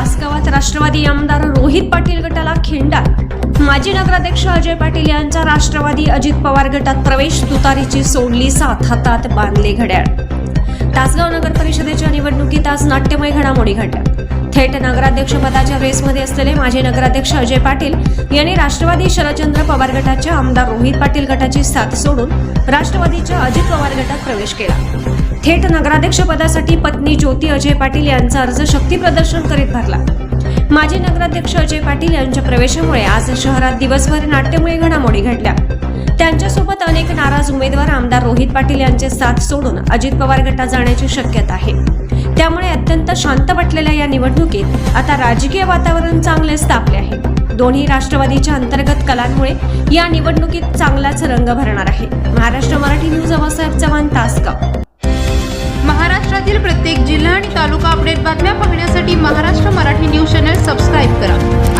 राष्ट्रवादी आमदार रोहित पाटील गटाला खिंडा माजी नगराध्यक्ष अजय पाटील यांचा राष्ट्रवादी अजित पवार गटात प्रवेश तुतारीची सोडली साथ हातात बांधले घड्याळ. तासगाव नगर परिषदेच्या निवडणुकीत आज नाट्यमय घडामोडी घडल्या. थेट नगराध्यक्षपदाच्या रेसमध्ये असलेले माजी नगराध्यक्ष अजय पाटील यांनी राष्ट्रवादी शरदचंद्र पवार गटाच्या आमदार रोहित पाटील गटाची साथ सोडून राष्ट्रवादीच्या अजित पवार गटात प्रवेश केला. थेट नगराध्यक्षपदासाठी पत्नी ज्योती अजय पाटील यांचा अर्ज शक्ती प्रदर्शन करीत भरला. नगराध्यक्ष अजय पाटील यांच्या प्रवेशामुळे आज शहरात दिवसभर नाट्यमय घडामोडी घडल्या. त्यांच्यासोबत अनेक नाराज उमेदवार आमदार रोहित पाटील यांचे साथ सोडून अजित पवार गटात जाण्याची शक्यता आहे. त्यामुळे अत्यंत शांत वाटलेल्या या निवडणुकीत आता राजकीय वातावरण चांगलेच तापले आहे. दोन्ही राष्ट्रवादीच्या अंतर्गत कलांमुळे या निवडणुकीत चांगलाच रंग भरणार आहे. महाराष्ट्र मराठी न्यूज अवसाहेब चव्हाण तासगाव. महाराष्ट्रातील प्रत्येक जिल्हा आणि न्यूज चॅनल सबस्क्राईब करा.